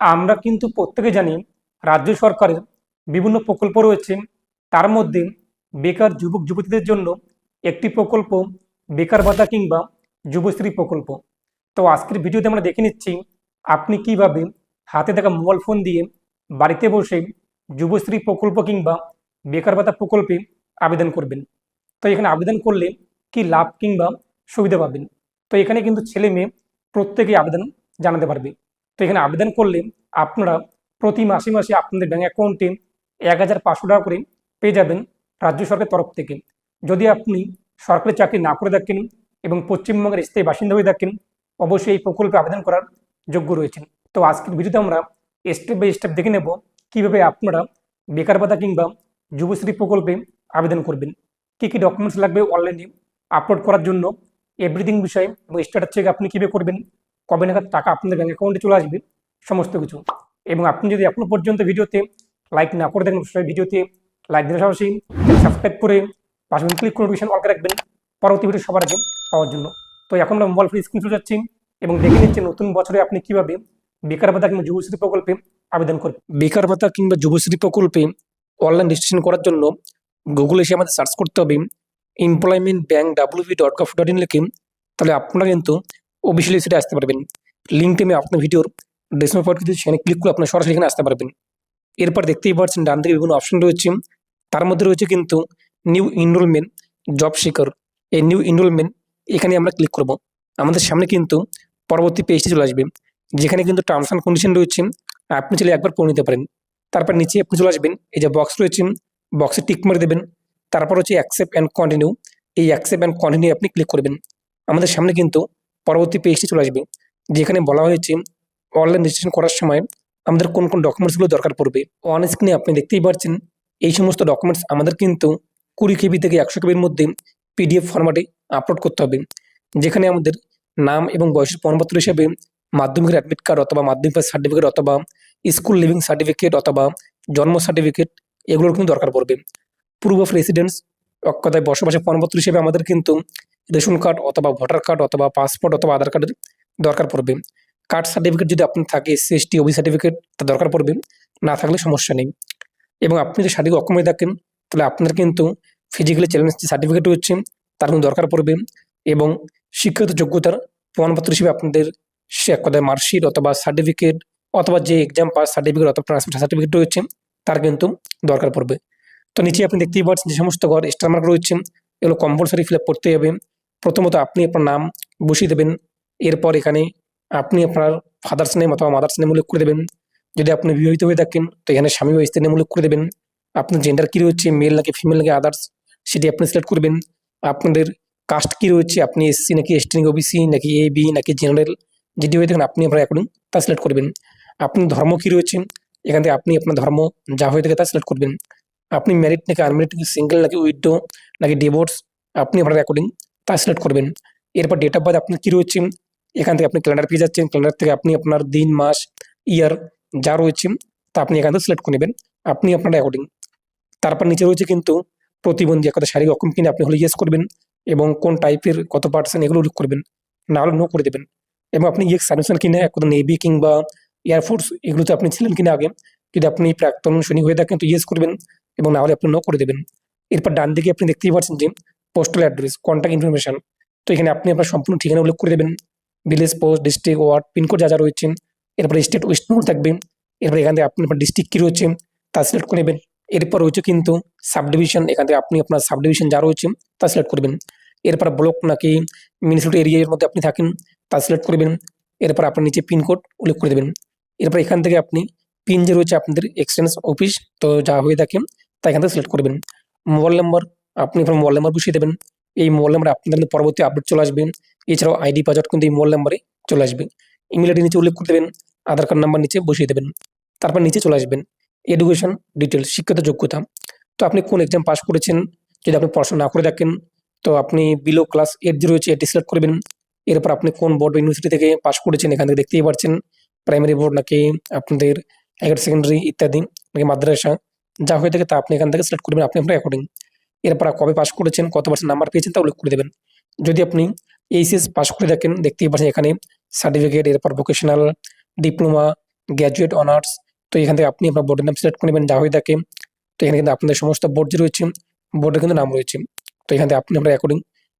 আমরা কিন্তু প্রত্যেকে জানি রাজ্য সরকারের বিভিন্ন প্রকল্প রয়েছে। তার মধ্যে বেকার যুবক, যুবতীদের জন্য একটি প্রকল্প, বেকার ভাতা কিংবা যুবশ্রী প্রকল্প। তো আজকের ভিডিওতে আমরা দেখে নিচ্ছি আপনি কীভাবে হাতে থাকা মোবাইল ফোন দিয়ে বাড়িতে বসে যুবশ্রী প্রকল্প কিংবা বেকার ভাতা প্রকল্পে আবেদন করবেন। তো এখানে আবেদন করলে কি লাভ কিংবা সুবিধা পাবেন? তো এখানে কিন্তু ছেলে মেয়ে প্রত্যেকেই আবেদন জানাতে পারবে। তো এখানে আবেদন করলে আপনারা প্রতি মাসে মাসে আপনাদের ব্যাঙ্ক অ্যাকাউন্টে এক হাজার পাঁচশো টাকা করে পেয়ে যাবেন রাজ্য সরকারের তরফ থেকে। যদি আপনি সরকারি চাকরি না করে থাকেন এবং পশ্চিমবঙ্গের স্থায়ী বাসিন্দা হয়ে থাকেন, অবশ্যই এই প্রকল্পে আবেদন করার যোগ্য রয়েছেন। তো আজকের ভিডিওতে আমরা স্টেপ বাই স্টেপ দেখে নেব কীভাবে আপনারা বেকার ভাতা কিংবা যুবশ্রী প্রকল্পে আবেদন করবেন। কী কী ডকুমেন্টস লাগবে অনলাইনে আপলোড করার জন্য এভরিথিং বিষয়ে এবং স্ট্যাটাস চেক আপনি কীভাবে করবেন কবে নাগাদ টাকা আপনাদের ব্যাঙ্ক অ্যাকাউন্টে চলে আসবে, সমস্ত কিছু। এবং আপনি যদি এখনও পর্যন্ত ভিডিওতে লাইক না করে দেখেন অবশ্যই ভিডিওতে লাইক দিলে সাহসী সাবস্ক্রাইব করে পাশে ক্লিক করে নোটিফিকেশন অল করে রাখবেন। পরবর্তী ভিডিও সবার আগে পাওয়ার জন্য। তো এখন আমরা মোবাইল ফ্রি স্ক্রিন চলে যাচ্ছি এবং দেখে নিচ্ছি নতুন বছরে আপনি কীভাবে বেকার ভাতা কিংবা যুবশ্রী প্রকল্পে আবেদন করবেন। বেকার ভাতা কিংবা যুবশ্রী প্রকল্পে অনলাইন রেজিস্ট্রেশন করার জন্য গুগলে এসে আমাদের সার্চ করতে হবে employment bank WB dot gov dot in লিখে। তাহলে আপনারা কিন্তু অফিসিয়ালি সেটা আসতে পারবেন। লিঙ্কটি আমি আপনার ভিডিওর ডিসপ্লে পয়েন্ট কিন্তু সেখানে ক্লিক করে আপনার সরাসরি এখানে আসতে পারবেন। এরপর দেখতেই পাচ্ছেন, ডান দিকে বিভিন্ন অপশন রয়েছে। তার মধ্যে রয়েছে কিন্তু নিউ ইনরোলমেন্ট জব শিকার এই নিউ ইনরোলমেন্ট এখানে আমরা ক্লিক করব। আমাদের সামনে কিন্তু পরবর্তী পেজটি চলে আসবে, যেখানে কিন্তু টার্মস অ্যান্ড কন্ডিশন রয়েছে। আপনি চাইলে একবার পড়ে নিতে পারেন। তারপর নিচে আপনি চলে আসবেন, এই যে বক্স রয়েছে বক্সে টিক মারে দেবেন। তারপর হচ্ছে অ্যাকসেপ্ট অ্যান্ড কন্টিনিউ এই অ্যাকসেপ্ট অ্যান্ড কন্টিনিউ আপনি ক্লিক করবেন। আমাদের সামনে কিন্তু পরবর্তী পেজটি চলে আসবে। যেখানে বলা হয়েছে অনলাইন রেজিস্ট্রেশন করার সময় আমাদের কোন কোন ডকুমেন্টসগুলো দরকার পড়বে। অন স্ক্রিনে আপনি দেখতেই পাচ্ছেন এই সমস্ত ডকুমেন্টস আমাদের কিন্তু কুড়ি কেবি থেকে একশো কেবির মধ্যে পিডিএফ ফরম্যাটে আপলোড করতে হবে। যেখানে আমাদের নাম এবং বয়সের প্রমাণপত্র হিসেবে মাধ্যমিকের অ্যাডমিট কার্ড অথবা মাধ্যমিক পাস সার্টিফিকেট অথবা স্কুল লিভিং সার্টিফিকেট অথবা জন্ম সার্টিফিকেট এগুলোর কিন্তু দরকার পড়বে। প্রুফ অফ রেসিডেন্স কথায় বসবাসের প্রমাণপত্র হিসেবে আমাদের কিন্তু রেশন কার্ড অথবা ভোটার কার্ড অথবা পাসপোর্ট অথবা আধার কার্ডের দরকার পড়বে। কার্ড সার্টিফিকেট যদি আপনার থাকে, এসসি, এসটি, ওবি সার্টিফিকেট, তা দরকার পড়বে। না থাকলে সমস্যা নেই। এবং আপনি যদি শারীরিক অক্ষমে থাকেন, তাহলে আপনার কিন্তু ফিজিক্যালি চ্যালেঞ্জ সার্টিফিকেট হচ্ছে, তার কিন্তু দরকার পড়বে। এবং শিক্ষাগত যোগ্যতার প্রমাণপত্র হিসেবে আপনাদের সে এক কথায় মার্কশিট অথবা সার্টিফিকেট অথবা যে এক্সাম পাস সার্টিফিকেট অথবা ট্রান্সফার সার্টিফিকেট রয়েছে তার কিন্তু দরকার পড়বে। তো নিচে আপনি দেখতেই পাচ্ছেন যে সমস্ত ঘর স্টার মার্ক রয়েছে, এগুলো কম্পালসারি ফিল আপ করতে হবে। প্রথমত আপনি আপনার নাম বসিয়ে দেবেন। এরপর এখানে আপনি আপনার ফাদার্স নেম অথবা মাদার্স নেম উল্লেখ করে দেবেন। যদি আপনি বিবাহিত হয়ে থাকেন, তো এখানে স্বামী বা স্ত্রীর নেম উল্লেখ করে দেবেন। আপনার জেন্ডার কী রয়েছে মেল নাকি ফিমেল নাকি আদার্স সেটি আপনি সিলেক্ট করবেন আপনাদের কাস্ট কী রয়েছে, আপনি এসসি নাকি এসটি নাকি ওবিসি নাকি এ বি নাকি জেনারেল যেটি হয়ে থাকেন, আপনি আপনার অ্যাকর্ডিং তা সিলেক্ট করবেন আপনার ধর্ম কী রয়েছে, এখান থেকে আপনি আপনার ধর্ম যা হয়ে থাকে তা সিলেক্ট করবেন আপনি ম্যারিড নাকি আনম্যারিড সিঙ্গেল নাকি উইডো নাকি ডিভোর্স আপনি আপনার অ্যাকর্ডিং তা সিলেক্ট করবেন। এরপর ডেট অফ বার্থ আপনার কী রয়েছে? এখান থেকে আপনি ক্যালেন্ডার পেয়ে যাচ্ছেন। ক্যালেন্ডার থেকে আপনি আপনার দিন, মাস ইয়ার যা রয়েছে তা আপনি এখান থেকে সিলেক্ট করে নেবেন। আপনি আপনার অ্যাকর্ডিং তারপর নিচে রয়েছে কিন্তু প্রতিবন্ধী এক কথা শারীরিক অক্ষম কিনে আপনি হলে ইয়েস করবেন এবং কোন টাইপের কত পার্সেন্ট এগুলো উল্লেখ করবেন। না হলে নো করে দেবেন। এবং আপনি ইয়ে সার্ভিসন কিনে কথা নেভি কিংবা এয়ারফোর্স এগুলোতে আপনি ছিলেন কিনা আগে, যদি আপনি প্রাক্তন সৈনিক হয়ে থাকেন তো ইয়েস করবেন এবং না হলে আপনি নো করে দেবেন। এরপর ডান দিকে আপনি দেখতেই পাচ্ছেন যে পোস্টাল অ্যাড্রেস কন্ট্যাক্ট ইনফরমেশন তো এখানে আপনি আপনার সম্পূর্ণ ঠিকানা উল্লেখ করে দেবেন। Village post district ward pincode যা যা রয়েছে। এরপরে স্টেট ওয়েস্ট বেঙ্গল থাকবে। এরপরে এখান থেকে আপনি আপনার ডিস্ট্রিক্ট কী রয়েছে, তা সিলেক্ট করে নেবেন। এরপর রয়েছে কিন্তু সাব ডিভিশন এখান থেকে আপনি আপনার সাব ডিভিশন যা রয়েছে, তা সিলেক্ট করবেন এরপর ব্লক নাকি মিউনিসিপ্যালিটি এরিয়ার মধ্যে আপনি থাকেন, তা সিলেক্ট করবেন এরপর আপনার নিচে পিনকোড উল্লেখ করে দেবেন। এরপর এখান থেকে আপনি পিন যে রয়েছে আপনাদের এক্সচেঞ্জ অফিস তো যা হয়ে থাকে, তা এখান থেকে সিলেক্ট করবেন মোবাইল নাম্বার আপনি আপনার মোবাইল নাম্বার বসিয়ে দেবেন। এই মোবাইল নাম্বারে আপনাদের পরবর্তী আপডেট চলে আসবে। এছাড়াও আইডি, পাসওয়ার্ড কিন্তু এই মোবাইল নাম্বারে চলে আসবে। ইমেল আইডি নিচে উল্লেখ করে দেবেন, আধার কার্ড নাম্বার নিচে বসিয়ে দেবেন, তারপর নিচে চলে আসবেন। এডুকেশন ডিটেলস শিক্ষাগত যোগ্যতা। তো আপনি কোন এক্সাম পাস করেছেন, যদি আপনি পড়াশোনা না করে থাকেন, তো আপনি বিলো ক্লাস এইট যে রয়েছে এটি সিলেক্ট করবেন। এরপর আপনি কোন বোর্ড ইউনিভার্সিটি থেকে পাস করেছেন, এখান থেকে দেখতেই পাচ্ছেন প্রাইমারি বোর্ড নাকি আপনাদের হায়ার সেকেন্ডারি ইত্যাদি নাকি মাদ্রাসা, যা হয়ে থাকে তা আপনি এখান থেকে সিলেক্ট করবেন, আপনি আপনার অ্যাকর্ডিং এরপর কবে পাস করেছেন, কত পার্সেন্ট নাম্বার পেয়েছেন তা উল্লেখ করে দেবেন। যদি আপনি এইচএস পাস করে থাকেন, দেখতেই পাচ্ছেন এখানে সার্টিফিকেট এরপর ভোকেশনাল ডিপ্লোমা গ্র্যাজুয়েট অনার্স তো এখান থেকে আপনি আপনার বোর্ডের নাম সিলেক্ট করে নেবেন, যা হয়ে থাকে, তো এখানে কিন্তু আপনাদের সমস্ত বোর্ড যে রয়েছে বোর্ডের কিন্তু নাম রয়েছে। তো এখান থেকে আপনি আপনার অ্যাকর্ডিং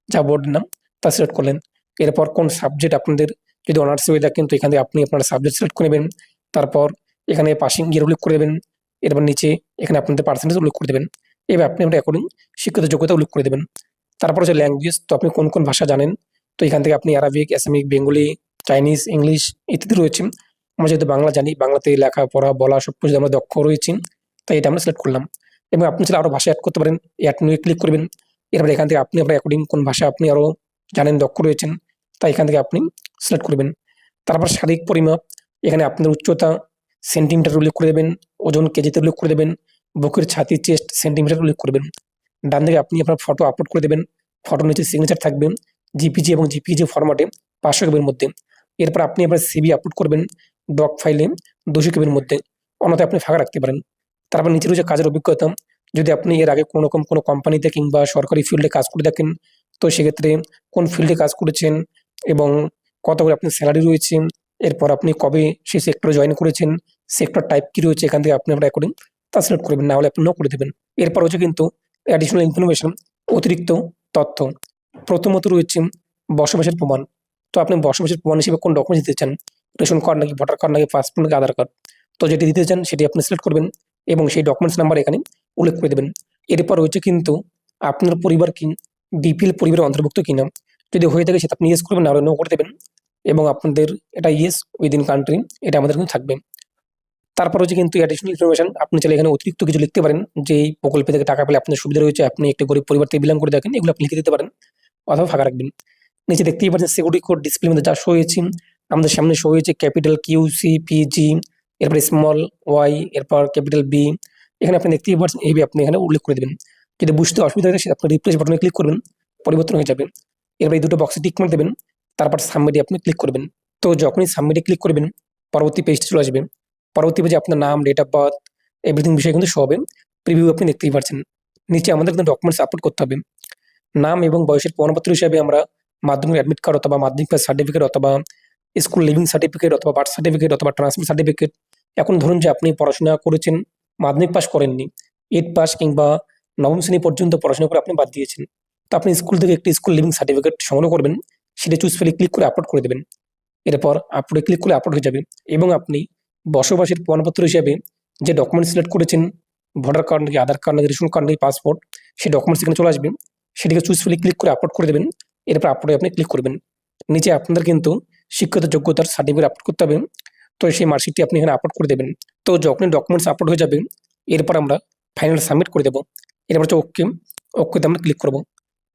যা বোর্ডের নাম, তা সিলেক্ট করলেন। এরপর কোন সাবজেক্ট আপনাদের যদি অনার্স হয়ে থাকেন তো এখান থেকে আপনি আপনার সাবজেক্ট সিলেক্ট করে নেবেন। তারপর এখানে পাসিং ইয়ার উল্লেখ করে দেবেন। এরপর নিচে এখানে আপনাদের পার্সেন্টেজ উল্লেখ করে দেবেন। এবার আপনি আপনার অ্যাকর্ডিং শিক্ষিত যোগ্যতা উল্লেখ করে দেবেন। তারপর হচ্ছে ল্যাঙ্গুয়েজ তো আপনি কোন কোন ভাষা জানেন? তো এখান থেকে আপনি Arabic Assamese Bengali Chinese English ইত্যাদি রয়েছে। আমরা যেহেতু বাংলা জানি, বাংলাতে লেখা, পড়া, বলা সব কিছু আমরা দক্ষ রয়েছি, তাই এটা আমরা সিলেক্ট করলাম। এবং আপনি চাইলে আরও ভাষা অ্যাড করতে পারেন অ্যাড নিয়ে ক্লিক করবেন। এরপর এখান থেকে আপনি আপনার অ্যাকর্ডিং কোন ভাষা আপনি আরও জানেন, দক্ষ রয়েছেন, তাই এখান থেকে আপনি সিলেক্ট করবেন। তারপর শারীরিক পরিমাপ, এখানে আপনার উচ্চতা সেন্টিমিটার উল্লেখ করে দেবেন, ওজন কেজিতে উল্লেখ করে দেবেন বুকের ছাতি চেস্ট সেন্টিমিটার উল্লেখ করবেন। ডান দিকে আপনি আপনার ফটো আপলোড করে দেবেন। ফটো নিচে সিগনেচার থাকবে জিপিজি এবং জিপিজি ফরম্যাটে পাঁচশো কেবির মধ্যে। এরপর আপনি আপনার সিবি আপলোড করবেন ডক ফাইলে দুশো কেবির মধ্যে। অন্যথায় আপনি ফাঁকা রাখতে পারেন। তারপর নিচে রয়েছে কাজের অভিজ্ঞতা। যদি আপনি এর আগে কোনো রকম কোনো কোম্পানিতে কিংবা সরকারি ফিল্ডে কাজ করে থাকেন, তো সেক্ষেত্রে কোন ফিল্ডে কাজ করেছেন এবং কত করে আপনার স্যালারি রয়েছে, এরপর আপনি কবে সেই সেক্টরে জয়েন করেছেন সেক্টর টাইপ কী রয়েছে, এখান থেকে আপনি আপনার অ্যাকর্ডিং সিলেক্ট করবেন না হলে আপনি নো করে দেবেন। এরপর হচ্ছে কিন্তু অ্যাডিশনাল ইনফরমেশন অতিরিক্ত তথ্য। প্রথমত রয়েছে বসবাসের প্রমাণ। তো আপনি বসবাসের প্রমাণ হিসেবে কোন ডকুমেন্টস দিতে চান? রেশন কার্ড নাকি ভোটার কার্ড নাকি পাসপোর্ট নাকি আধার কার্ড তো যেটি দিতে চান, সেটি আপনি সিলেক্ট করবেন এবং সেই ডকুমেন্টস নাম্বার এখানে উল্লেখ করে দেবেন। এরপর রয়েছে কিন্তু আপনার পরিবার কি বিপিএল পরিবারের অন্তর্ভুক্ত কিনা? যদি হয়ে থাকে সেটা আপনি ইয়েস করবেন, না হলে নো করে দেবেন। এবং আপনাদের এটা ইয়েস উইদিন কান্ট্রি এটা আমাদের কিন্তু থাকবে। তারপর হচ্ছে কিন্তু অ্যাডিশনাল ইনফরমেশন আপনি চাইলে এখানে অতিরিক্ত কিছু লিখতে পারেন, যে এই প্রকল্পে থেকে টাকা পেলে আপনার সুবিধা রয়েছে, আপনি একটি গরিব পরিবার থেকে বিলং করে দেখেন, এগুলো আপনি লিখে দিতে পারেন অথবা ফাঁকা রাখবেন। নিচে দেখতেই পাচ্ছেন সিকিউরিটি কোড ডিসপ্লে মধ্যে যা শো হয়েছে, আমাদের সামনে শো হয়েছে ক্যাপিটাল কিউ সি পিজি এরপর স্মল ওয়াই এরপর ক্যাপিটাল বি এখানে আপনি দেখতেই পাচ্ছেন এইভাবে আপনি এখানে উল্লেখ করে দেবেন। যদি বুঝতে অসুবিধা হয় আপনি রিপ্লেস বাটনে ক্লিক করবেন, পরিবর্তন হয়ে যাবে। এরপর এই দুটো বক্সে টিক করে দেবেন, তারপর সাবমিটে আপনি ক্লিক করবেন। তো যখনই সাবমিটে ক্লিক করবেন, পরবর্তী পেজটি চলে আসবে। পরবর্তী পেজে আপনার নাম ডেট অফ বার্থ এভরিথিং বিষয় কিন্তু হবে। প্রিভিউ আপনি দেখতেই পাচ্ছেন নিচে আমাদের কিন্তু ডকুমেন্টস আপলোড করতে হবে। নাম এবং বয়সের প্রমাণপত্র হিসাবে আমরা মাধ্যমিক অ্যাডমিট কার্ড অথবা মাধ্যমিক পাস সার্টিফিকেট অথবা স্কুল লিভিং সার্টিফিকেট অথবা বার্থ সার্টিফিকেট অথবা ট্রান্সফার সার্টিফিকেট এখন ধরুন যে আপনি পড়াশোনা করেছেন, মাধ্যমিক পাস করেননি। এইট পাস কিংবা নবম শ্রেণি পর্যন্ত পড়াশোনা করে আপনি বাদ দিয়েছেন। তো আপনি স্কুল থেকে একটি স্কুল লিভিং সার্টিফিকেট সংগ্রহ করবেন, সেটা চুজ ফেলে ক্লিক করে আপলোড করে দেবেন। এরপর আপলোডে ক্লিক করে আপলোড হয়ে যাবে এবং আপনি বসবাসের প্রমাণপত্র হিসাবে যে ডকুমেন্ট সিলেক্ট করেছেন ভোটার কার্ড নাকি আধার কার্ড নাকি রেশন কার্ড নাকি পাসপোর্ট সেই ডকুমেন্টস এখানে চলে আসবে। সেটিকে চুজ ক্লিক করে আপলোড করে দেবেন। এরপর আপলোডে আপনি ক্লিক করবেন। নিচে আপনাদের কিন্তু শিক্ষিত যোগ্যতার সার্টিফিকেট আপলোড করতে হবে। তো সেই মার্কশিটটি আপনি এখানে আপলোড করে দেবেন। তো যখনই ডকুমেন্টস আপলোড হয়ে যাবে, এরপর আমরা ফাইনাল সাবমিট করে দেবো। এরপর হচ্ছে ওকে ওকেতে আমরা ক্লিক করব।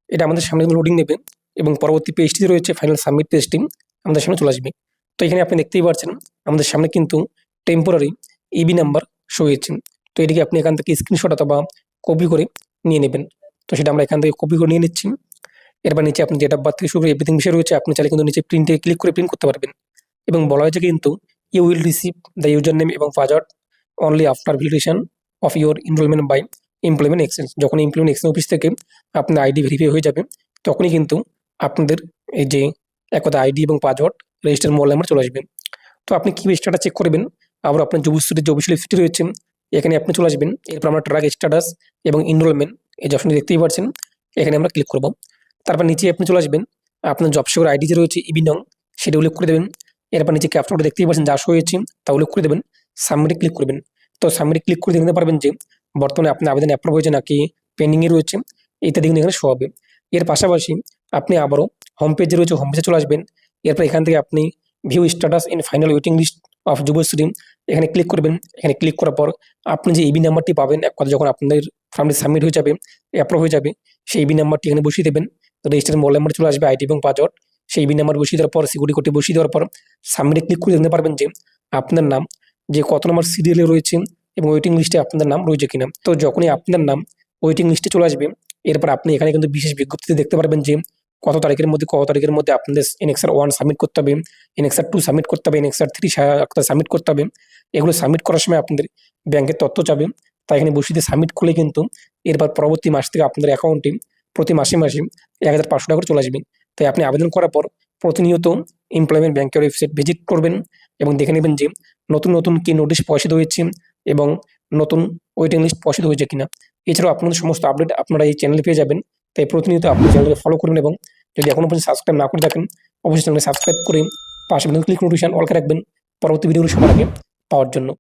এটা আমাদের সামনে লোডিং নেবে এবং পরবর্তী পেজটি রয়েছে ফাইনাল সাবমিট পেজটি আমাদের সামনে চলে আসবে। তো এখানে আপনি দেখতেই পাচ্ছেন, আমাদের সামনে কিন্তু টেম্পোরারি ইবি নাম্বার শো হয়েছে। তো এটিকে আপনি এখান থেকে স্ক্রিনশট অথবা কপি করে নিয়ে নেবেন। তো সেটা আমরা এখান থেকে কপি করে নিয়ে নিচ্ছি। এরপর নিচে আপনি ডেট অফ বার্থ থেকে শুরু করে এভরিথিং বিষয় রয়েছে, আপনি চাইলে কিন্তু নিচে প্রিন্টে ক্লিক করে প্রিন্ট করতে পারবেন। এবং বলা হয়েছে কিন্তু you will receive the user name এবং password only after validation of your enrolment by employment exchange যখন এমপ্লয়মেন্ট এক্সচেঞ্জ অফিস থেকে আপনার আইডি ভেরিফাই হয়ে যাবে, তখনই কিন্তু আপনাদের এই যে এক আইডি এবং পাসওয়ার্ড রেজিস্টার মোবাইল নাম্বার চলে আসবে। তো আপনি কী স্টাটা চেক করবেন? আবার আপনার যুবশ্রীর যে অফিসিয়াল ফিটি রয়েছে এখানে আপনি চলে আসবেন। এরপর আমরা ট্রাক স্ট্যাটাস এবং এনরোলমেন্ট এই যে অপশনটি দেখতেই পাচ্ছেন, এখানে আমরা ক্লিক করব। তারপর নিচে আপনি চলে আসবেন। আপনার জব সেগুর আইডি যে রয়েছে ইবি নং, সেটা উল্লেখ করে দেবেন। এরপর নিচে ক্যাপচারটা দেখতেই পাচ্ছেন, যা হয়েছে, তা উল্লেখ করে দেবেন। সাবমিটে ক্লিক করবেন। তো সাবমিটে ক্লিক করে দেখতে পারবেন যে, বর্তমানে আপনার আবেদন অ্যাপ্রুভ হয়েছে নাকি পেন্ডিংয়ে রয়েছে ইত্যাদি কিন্তু এখানে শো হবে। এর পাশাপাশি আপনি আবারও হোম পেজে রয়েছে হোম পেজে চলে আসবেন। এরপর এখান থেকে আপনি view status in final waiting list of Yuvashree এখানে ক্লিক করবেন। এখানে ক্লিক করার পর আপনি যে ইবি নাম্বারটি পাবেন এক কথা যখন আপনাদের ফর্মটি সাবমিট হয়ে যাবে অ্যাপ্রুভ হয়ে যাবে, সেই ইবি নাম্বারটি এখানে বসিয়ে দেবেন। রেজিস্টার মোবাইল নাম্বার চলে আসবে আইডি এবং পাসওয়ার্ড। সেই ইবি নাম্বার বসিয়ে দেওয়ার পর সিকিউরিটি কোডটি বসিয়ে দেওয়ার পর সাবমিটে ক্লিক করে দেখতে পারবেন যে আপনার নাম, যে কত নম্বর সিরিয়ালে রয়েছে এবং ওয়েটিং লিস্টে আপনাদের নাম রয়েছে কিনা। তো যখনই আপনার নাম ওয়েটিং লিস্টে চলে আসবে, এরপর আপনি এখানে কিন্তু বিশেষ বিজ্ঞপ্তিতে দেখতে পারবেন যে কত তারিখের মধ্যে, কত তারিখের মধ্যে আপনাদের এনএক্সার ওয়ান সাবমিট করতে হবে এনএক্সার টু সাবমিট করতে হবে এনএক্সার থ্রি সাবমিট করতে হবে। এগুলো সাবমিট করার সময় আপনাদের ব্যাংকের তথ্য চাবে। তাই এখানে বসিতে সাবমিট করলে কিন্তু এরপর পরবর্তী মাস থেকে আপনাদের অ্যাকাউন্টে প্রতি মাসে মাসে এক হাজার পাঁচশো টাকা করে চলে আসবে। তাই আপনি আবেদন করার পর প্রতিনিয়ত এমপ্লয়মেন্ট ব্যাংকের ওয়েবসাইট ভিজিট করবেন এবং দেখে নেবেন যে নতুন নতুন কি নোটিশ প্রকাশিত হয়েছে এবং নতুন ওয়েটিং লিস্ট প্রকাশিত হয়েছে কিনা। এছাড়াও আপনাদের সমস্ত আপডেট আপনারা এই চ্যানেলে পেয়ে যাবেন। তাই প্রতিনিয়ত আপনি চ্যানেলকে ফলো করুন এবং যদি এখনও পর্যন্ত সাবস্ক্রাইব না করে থাকেন, অবশ্যই চ্যানেলটি সাবস্ক্রাইব করে পাশে ক্লিক নোটিফিকেশন অলকে রাখবেন। পরবর্তী ভিডিওগুলো সবার আগে পাওয়ার জন্য।